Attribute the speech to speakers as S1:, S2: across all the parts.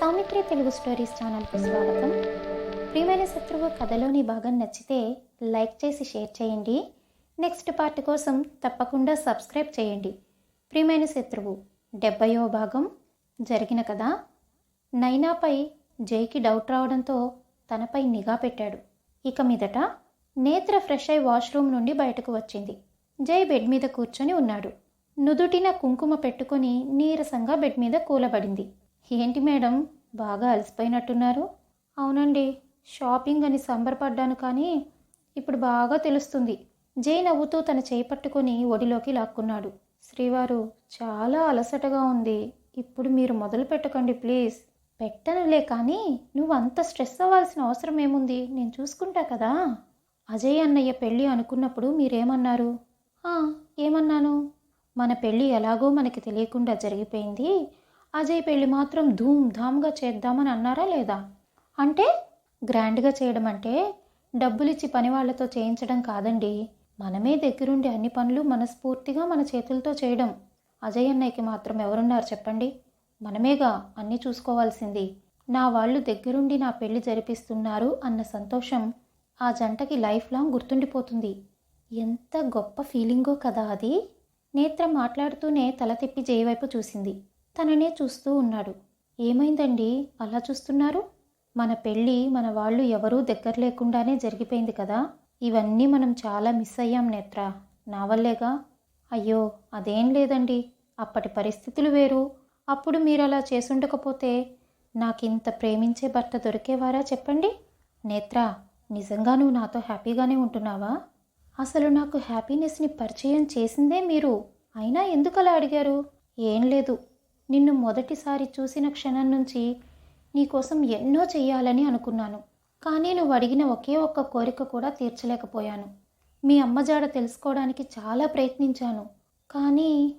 S1: Saumitri Telugu stories ఛానల్కు స్వాగతం. ప్రియమైన శత్రువు కథలోని భాగం నచ్చితే లైక్ చేసి షేర్ చేయండి. నెక్స్ట్ పార్ట్ కోసం తప్పకుండా సబ్స్క్రైబ్ చేయండి. ప్రియమైన శత్రువు డెబ్బయో భాగం జరిగిన కథ. నైనాపై జైకి డౌట్ రావడంతో తనపై నిఘా పెట్టాడు. ఇక మీదట నేత్ర ఫ్రెష్ అయి వాష్రూమ్ నుండి బయటకు వచ్చింది. జై బెడ్ మీద కూర్చొని ఉన్నాడు. నుదుటిన కుంకుమ పెట్టుకొని నీరసంగా బెడ్ మీద కూలబడింది. ఏంటి మేడం? బాగా అలసిపోయినట్టున్నారు. అవునండి. షాపింగ్ అని సంబరపడ్డాను కానీ ఇప్పుడు బాగా తెలుస్తుంది. జై నవ్వుతూ తన చేయి పట్టుకొని ఒడిలోకి లాక్కున్నాడు. శ్రీవారు చాలా అలసటగా ఉంది. ఇప్పుడు మీరు మొదలు పెట్టకండి ప్లీజ్. పెట్టనులే కానీ నువ్వు అంత స్ట్రెస్ అవ్వాల్సిన అవసరం ఏముంది? నేను చూసుకుంటా కదా. అజయ్ అన్నయ్య పెళ్ళి అనుకున్నప్పుడు మీరేమన్నారు? ఏమన్నాను? మన పెళ్ళి ఎలాగో మనకి తెలియకుండా జరిగిపోయింది. అజయ్ పెళ్ళి మాత్రం ధూమ్ ధామ్గా చేద్దామని అన్నారా లేదా? అంటే గ్రాండ్గా చేయడం అంటే డబ్బులిచ్చి పని వాళ్ళతో చేయించడం కాదండి. మనమే దగ్గరుండి అన్ని పనులు మనస్ఫూర్తిగా మన చేతులతో చేయడం. అజయ్ అన్నయ్యకి మాత్రం ఎవరున్నారు చెప్పండి? మనమేగా అన్నీ చూసుకోవాల్సింది. నా వాళ్ళు దగ్గరుండి నా పెళ్ళి జరిపిస్తున్నారు అన్న సంతోషం ఆ జంటకి లైఫ్ లాంగ్ గుర్తుండిపోతుంది. ఎంత గొప్ప ఫీలింగో కదా అది. నేత్ర మాట్లాడుతూనే తల తిప్పి జయవైపు చూసింది. తననే చూస్తూ ఉన్నాడు. ఏమైందండి? అలా చూస్తున్నారు? మన పెళ్ళి మన వాళ్ళు ఎవరూ దగ్గర లేకుండానే జరిగిపోయింది కదా? ఇవన్నీ మనం చాలా మిస్ అయ్యాం నేత్ర. నా వల్లేగా? అయ్యో అదేం లేదండి. అప్పటి పరిస్థితులు వేరు. అప్పుడు మీరు అలా చేసుండకపోతే నాకింత ప్రేమించే భర్త దొరికేవారా చెప్పండి? నేత్ర నిజంగా నువ్వు నాతో హ్యాపీగానే ఉంటున్నావా? అసలు నాకు హ్యాపీనెస్ని పరిచయం చేసిందే మీరు. అయినా ఎందుకు అలా అడిగారు? ఏం లేదు. నిన్ను మొదటిసారి చూసిన క్షణం నుంచి నీకోసం ఎన్నో చెయ్యాలని అనుకున్నాను. కానీ నువ్వు అడిగిన ఒకే ఒక్క కోరిక కూడా తీర్చలేకపోయాను. మీ అమ్మ జాడ తెలుసుకోవడానికి చాలా ప్రయత్నించాను. కానీ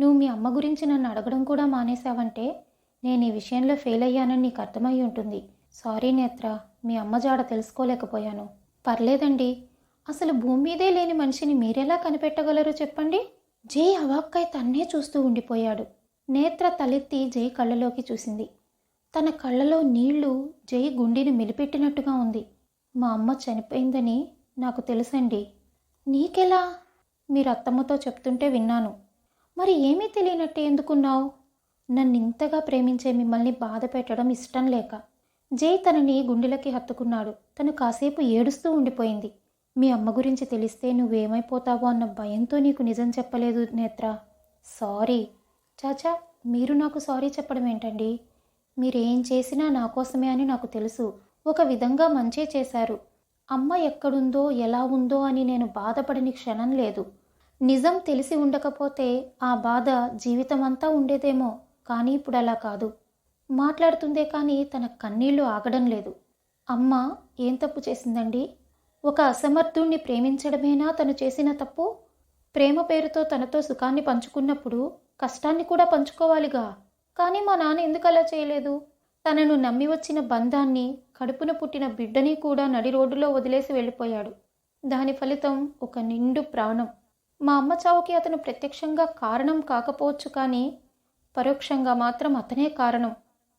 S1: నువ్వు మీ అమ్మ గురించి నన్ను అడగడం కూడా మానేశావంటే నేను ఈ విషయంలో ఫెయిల్ అయ్యానని నీకు అర్థమై ఉంటుంది. సారీ నేత్ర మీ అమ్మ జాడ తెలుసుకోలేకపోయాను. పర్లేదండి. అసలు భూమి మీదే లేని మనిషిని మీరెలా కనిపెట్టగలరు చెప్పండి. జై అవాక్కై తన్నే చూస్తూ ఉండిపోయాడు. నేత్ర తలెత్తి జై కళ్ళలోకి చూసింది. తన కళ్ళలో నీళ్ళు జై గుండెని మెలిపెట్టినట్టుగా ఉంది. మా అమ్మ చనిపోయిందని నాకు తెలుసండి. నీకెలా? మీరు అత్తమ్మతో చెప్తుంటే విన్నాను. మరి ఏమీ తెలియనట్టే ఎందుకున్నావు? నన్ను ఇంతగా ప్రేమించే మిమ్మల్ని బాధ పెట్టడం ఇష్టం లేక. జై తనని గుండెలకి హత్తుకున్నాడు. తను కాసేపు ఏడుస్తూ ఉండిపోయింది. మీ అమ్మ గురించి తెలిస్తే నువ్వేమైపోతావో అన్న భయంతో నీకు నిజం చెప్పలేదు నేత్ర. సారీ. చాచా మీరు నాకు సారీ చెప్పడం ఏంటండి? మీరేం చేసినా నా కోసమే అని నాకు తెలుసు. ఒక విధంగా మంచే చేశారు. అమ్మ ఎక్కడుందో ఎలా ఉందో అని నేను బాధపడని క్షణం లేదు. నిజం తెలిసి ఉండకపోతే ఆ బాధ జీవితమంతా ఉండేదేమో కానీ ఇప్పుడు అలా కాదు. మాట్లాడుతుందే కానీ తన కన్నీళ్ళు ఆగడం లేదు. అమ్మ ఏం తప్పు చేసిందండి? ఒక అసమర్థుణ్ణి ప్రేమించడమేనా తను చేసిన తప్పు? ప్రేమ పేరుతో తనతో సుఖాన్ని పంచుకున్నప్పుడు కష్టాన్ని కూడా పంచుకోవాలిగా. కానీ మా నాన్న ఎందుకు అలా చేయలేదు? తనను నమ్మి వచ్చిన బంధాన్ని కడుపున పుట్టిన బిడ్డని కూడా నడి రోడ్డులో వదిలేసి వెళ్ళిపోయాడు. దాని ఫలితం ఒక నిండు ప్రాణం. మా అమ్మ చావుకి అతను ప్రత్యక్షంగా కారణం కాకపోవచ్చు కానీ పరోక్షంగా మాత్రం అతనే కారణం.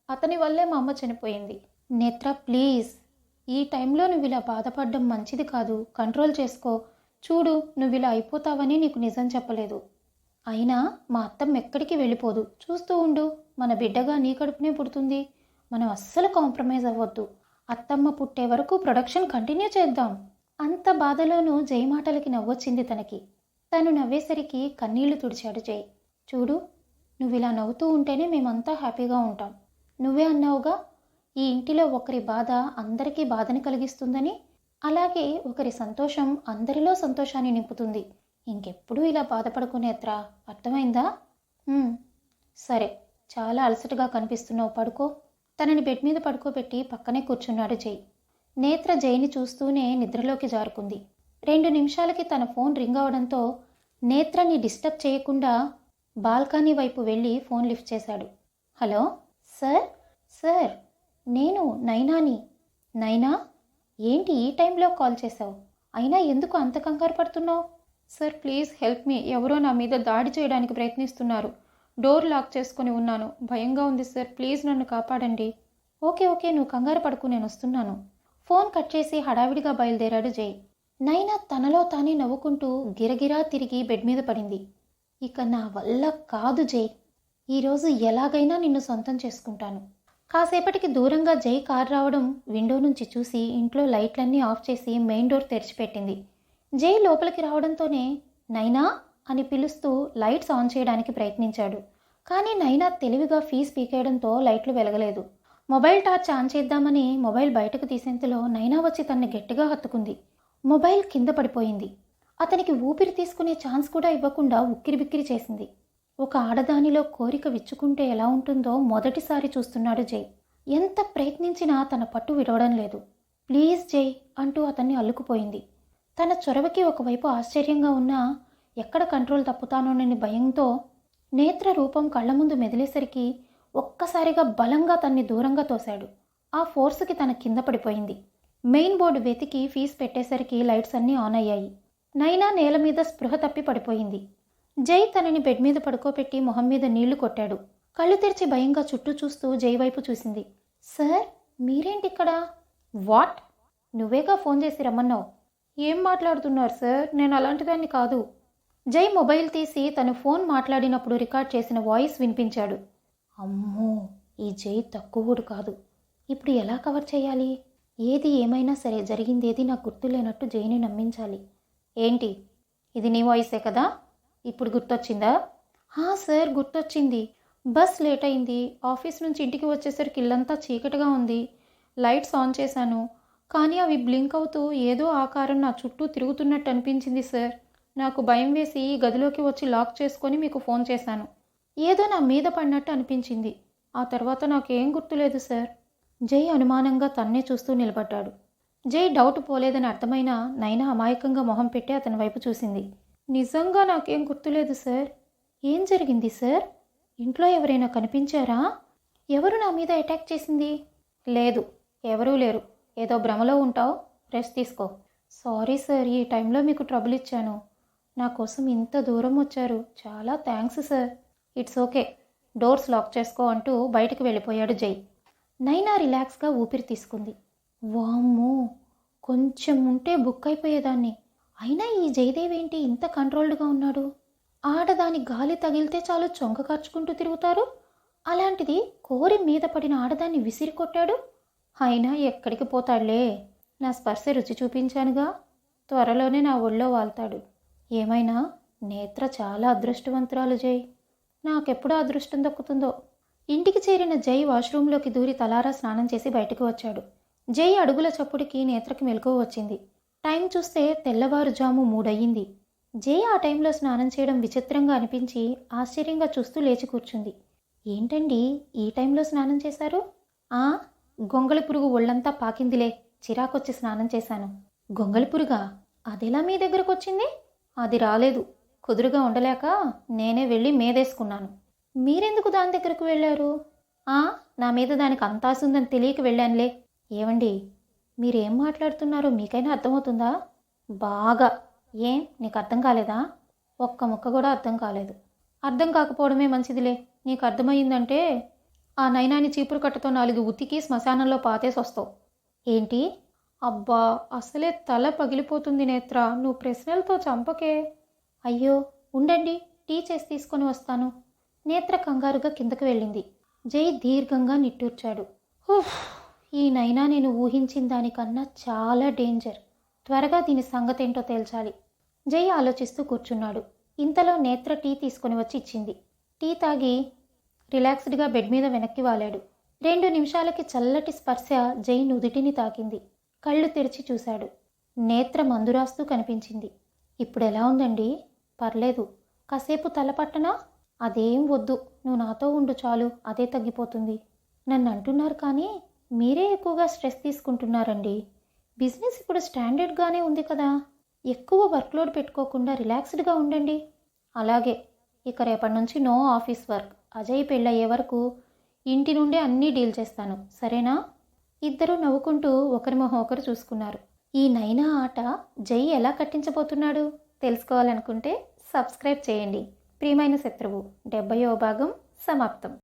S1: అతని వల్లే మా అమ్మ చనిపోయింది. నేత్ర ప్లీజ్. ఈ టైంలో నువ్వు ఇలా బాధపడడం మంచిది కాదు. కంట్రోల్ చేసుకో. చూడు నువ్వు ఇలా అయిపోతావని నీకు నిజం చెప్పలేదు. అయినా మా అత్తమ్మ ఎక్కడికి వెళ్ళిపోదు. చూస్తూ ఉండు మన బిడ్డగా నీ కడుపునే పుడుతుంది. మనం అస్సలు కాంప్రమైజ్ అవ్వద్దు. అత్తమ్మ పుట్టే వరకు ప్రొడక్షన్ కంటిన్యూ చేద్దాం. అంత బాధలోనూ జై మాటలకి నవ్వొచ్చింది తనకి. తను నవ్వేసరికి కన్నీళ్ళు తుడిచాడు జై. చూడు నువ్వు ఇలా నవ్వుతూ ఉంటేనే మేమంతా హ్యాపీగా ఉంటాం. నువ్వే అన్నావుగా ఈ ఇంటిలో ఒకరి బాధ అందరికీ బాధని కలిగిస్తుందని అలాగే ఒకరి సంతోషం అందరిలో సంతోషాన్ని నింపుతుంది. ఇంకెప్పుడూ ఇలా బాధపడుకునేత్రా? అర్థమైందా? సరే చాలా అలసటగా కనిపిస్తున్నావు పడుకో. తనని బెడ్ మీద పడుకోబెట్టి పక్కనే కూర్చున్నాడు జై. నేత్ర జైని చూస్తూనే నిద్రలోకి జారుకుంది. రెండు నిమిషాలకి తన ఫోన్ రింగ్ అవడంతో నేత్రని డిస్టర్బ్ చేయకుండా బాల్కనీ వైపు వెళ్ళి ఫోన్ లిఫ్ట్ చేశాడు. హలో? సార్? సార్ నేను నైనాని. నైనా? ఏంటి ఈ టైంలో కాల్ చేశావు? అయినా ఎందుకు అంత కంగారు పడుతున్నావు? Sir please help me. ఎవరో నా మీద దాడి చేయడానికి ప్రయత్నిస్తున్నారు. డోర్ లాక్ చేసుకుని ఉన్నాను. భయంగా ఉంది సార్ ప్లీజ్ నన్ను కాపాడండి. ఓకే ఓకే నువ్వు కంగారు పడుకు నేను వస్తున్నాను. ఫోన్ కట్ చేసి హడావిడిగా బయలుదేరాడు జై. నైనా తనలో తానే నవ్వుకుంటూ గిరగిరా తిరిగి బెడ్ మీద పడింది. ఇక నా వల్ల కాదు జై. ఈరోజు ఎలాగైనా నిన్ను సొంతం చేసుకుంటాను. కాసేపటికి దూరంగా జై కార్ రావడం విండో నుంచి చూసి ఇంట్లో లైట్లన్నీ ఆఫ్ చేసి మెయిన్ డోర్ తెరిచిపెట్టింది. జై లోపలికి రావడంతోనే నైనా అని పిలుస్తూ లైట్స్ ఆన్ చేయడానికి ప్రయత్నించాడు. కానీ నైనా తెలివిగా ఫీజు పీకేయడంతో లైట్లు వెలగలేదు. మొబైల్ టార్చ్ ఆన్ చేద్దామని మొబైల్ బయటకు తీసేంతలో నైనా వచ్చి తన్ని గట్టిగా హత్తుకుంది. మొబైల్ కింద పడిపోయింది. అతనికి ఊపిరి తీసుకునే ఛాన్స్ కూడా ఇవ్వకుండా ఉక్కిరిబిక్కిరి చేసింది. ఒక ఆడదానిలో కోరిక విచ్చుకుంటే ఎలా ఉంటుందో మొదటిసారి చూస్తున్నాడు జై. ఎంత ప్రయత్నించినా తన పట్టు విడవడం లేదు. ప్లీజ్ జై అంటూ అతన్ని అల్లుకుపోయింది. తన చొరవకి ఒకవైపు ఆశ్చర్యంగా ఉన్నా ఎక్కడ కంట్రోల్ తప్పుతానోనని భయంతో నేత్ర రూపం కళ్ళ ముందు మెదిలేసరికి ఒక్కసారిగా బలంగా తన్ని దూరంగా తోశాడు. ఆ ఫోర్స్కి తన కింద పడిపోయింది. మెయిన్ బోర్డు వెతికి ఫీజు పెట్టేసరికి లైట్స్ అన్నీ ఆన్ అయ్యాయి. నైనా నేల మీద స్పృహ తప్పి పడిపోయింది. జై తనని బెడ్ మీద పడుకోబెట్టి మొహం మీద నీళ్ళు కొట్టాడు. కళ్ళు తెరిచి భయంగా చుట్టూ చూస్తూ జై వైపు చూసింది. సార్ మీరేంటిక్కడ? వాట్? నువ్వేగా ఫోన్ చేసి రమ్మన్నావు? ఏం మాట్లాడుతున్నారు సార్? నేను అలాంటిదాన్ని కాదు. జై మొబైల్ తీసి తను ఫోన్ మాట్లాడినప్పుడు రికార్డ్ చేసిన వాయిస్ వినిపించాడు. అమ్మో ఈ జై తక్కువడు కాదు. ఇప్పుడు ఎలా కవర్ చేయాలి? ఏది ఏమైనా సరే జరిగిందేది నాకు గుర్తులేనట్టు జైని నమ్మించాలి. ఏంటి? ఇది నీ వాయిసే కదా? ఇప్పుడు గుర్తొచ్చిందా? హా సార్ గుర్తొచ్చింది. బస్ లేట్ అయింది ఆఫీస్ నుంచి ఇంటికి వచ్చేసరికి ఇల్లంతా చీకటిగా ఉంది. లైట్స్ ఆన్ చేశాను. కానీ అవి బ్లింక్ అవుతూ ఏదో ఆకారం నా చుట్టూ తిరుగుతున్నట్టు అనిపించింది సార్. నాకు భయం వేసి గదిలోకి వచ్చి లాక్ చేసుకొని మీకు ఫోన్ చేశాను. ఏదో నా మీద పడినట్టు అనిపించింది. ఆ తర్వాత నాకేం గుర్తులేదు సార్. జై అనుమానంగా తన్నే చూస్తూ నిలబడ్డాడు. జై డౌట్ పోలేదని అర్థమైన నైనా అమాయకంగా మొహం పెట్టి అతని వైపు చూసింది. నిజంగా నాకేం గుర్తులేదు సార్. ఏం జరిగింది సార్? ఇంట్లో ఎవరైనా కనిపించారా? ఎవరు నా మీద అటాక్ చేసింది? లేదు ఎవరూ లేరు. ఏదో భ్రమలో ఉంటావు. రెస్ట్ తీసుకో. సారీ సార్ ఈ టైంలో మీకు ట్రబుల్ ఇచ్చాను. నా కోసం ఇంత దూరం వచ్చారు. చాలా thanks sir. It's okay. Doors lock చేసుకో అంటూ బయటకు వెళ్ళిపోయాడు జై. నైనా రిలాక్స్గా ఊపిరి తీసుకుంది. వామ్మో! కొంచెం ఉంటే బుక్ అయిపోయేదాన్ని. అయినా ఈ జయదేవ్ ఏంటి ఇంత కంట్రోల్డ్గా ఉన్నాడు? ఆడదాని గాలి తగిలితే చాలు చొంక ఖర్చుకుంటూ తిరుగుతారు? అలాంటిది కోరి మీద పడిన ఆడదాన్ని విసిరి కొట్టాడు? అయినా ఎక్కడికి పోతాడులే? నా స్పర్శ రుచి చూపించానుగా. త్వరలోనే నా ఒళ్ళో వాళ్తాడు. ఏమైనా? నేత్ర చాలా అదృష్టవంతురాలు జై నాకెప్పుడు అదృష్టం దక్కుతుందో? ఇంటికి చేరిన జై వాష్రూంలోకి దూరి తలారా స్నానం చేసి బయటకు వచ్చాడు. జై అడుగుల చప్పుడికి నేత్రకి మెలకువ వచ్చింది. టైం చూస్తే తెల్లవారుజాము మూడయ్యింది. జై ఆ టైంలో స్నానం చేయడం విచిత్రంగా అనిపించి ఆశ్చర్యంగా చూస్తూ లేచి కూర్చుంది. ఏంటండి ఈ టైంలో స్నానం చేశారు? ఆ గొంగళి పురుగు ఒళ్ళంతా పాకిందిలే చిరాకొచ్చి స్నానం చేశాను. గొంగళి పురుగా? అదెలా మీ దగ్గరకు వచ్చింది అది రాలేదు. కుదురుగా ఉండలేక నేనే వెళ్ళి మేదేసుకున్నాను. మీరెందుకు దాని దగ్గరకు వెళ్ళారు? ఆ నా మీద దానికి అంతాసుందని తెలియక వెళ్ళానులే. ఏవండి మీరేం మాట్లాడుతున్నారో? మీకైనా అర్థమవుతుందా? బాగా. ఏం? నీకు అర్థం కాలేదా? ఒక్క ముక్క కూడా అర్థం కాలేదు. అర్థం కాకపోవడమే మంచిదిలే. నీకు అర్థమయ్యిందంటే ఆ నైనాని చీపురు కట్టతో నాలుగు ఉతికి శ్మశానంలో పాతేసి వస్తావు ఏంటి? అబ్బా అసలే తల పగిలిపోతుంది నేత్ర. నువ్వు ప్రశ్నలతో చంపకే. అయ్యో ఉండండి. టీ చేసి తీసుకొని వస్తాను. నేత్ర కంగారుగా కిందకు వెళ్ళింది. జై దీర్ఘంగా నిట్టూర్చాడు. హుఫ్! ఈ నైనా నేను ఊహించిన దానికన్నా చాలా డేంజర్. త్వరగా దీని సంగతేంటో తేల్చాలి. జై ఆలోచిస్తూ కూర్చున్నాడు. ఇంతలో నేత్ర టీ తీసుకొని వచ్చి ఇచ్చింది. టీ తాగి రిలాక్స్డ్గా బెడ్ మీద వెనక్కి వాలాడు. రెండు నిమిషాలకి చల్లటి స్పర్శ జై నుదుటిని తాకింది. కళ్ళు తెరిచి చూశాడు. నేత్ర మందురాస్తూ కనిపించింది. ఇప్పుడు ఎలా ఉందండి? పర్లేదు. కాసేపు తలపట్టనా అదేం వద్దు. నువ్వు నాతో ఉండు చాలు. అదే తగ్గిపోతుంది. నన్ను అంటున్నారు కానీ మీరే ఎక్కువగా స్ట్రెస్ తీసుకుంటున్నారండి. బిజినెస్ ఇప్పుడు స్టాండర్డ్గానే ఉంది కదా. ఎక్కువ వర్క్లోడ్ పెట్టుకోకుండా రిలాక్స్డ్గా ఉండండి. అలాగే ఇక రేపటి నుంచి నో ఆఫీస్ వర్క్. అజయ్ పెళ్ళయ్యే వరకు ఇంటి నుండే అన్నీ డీల్ చేస్తాను. సరేనా? ఇద్దరూ నవ్వుకుంటూ ఒకరి మొహం ఒకరు చూసుకున్నారు. ఈ నైనా ఆట జై ఎలా కట్టించబోతున్నాడు? తెలుసుకోవాలనుకుంటే సబ్స్క్రైబ్ చేయండి. ప్రియమైన శత్రువు డెబ్బయో భాగం సమాప్తం.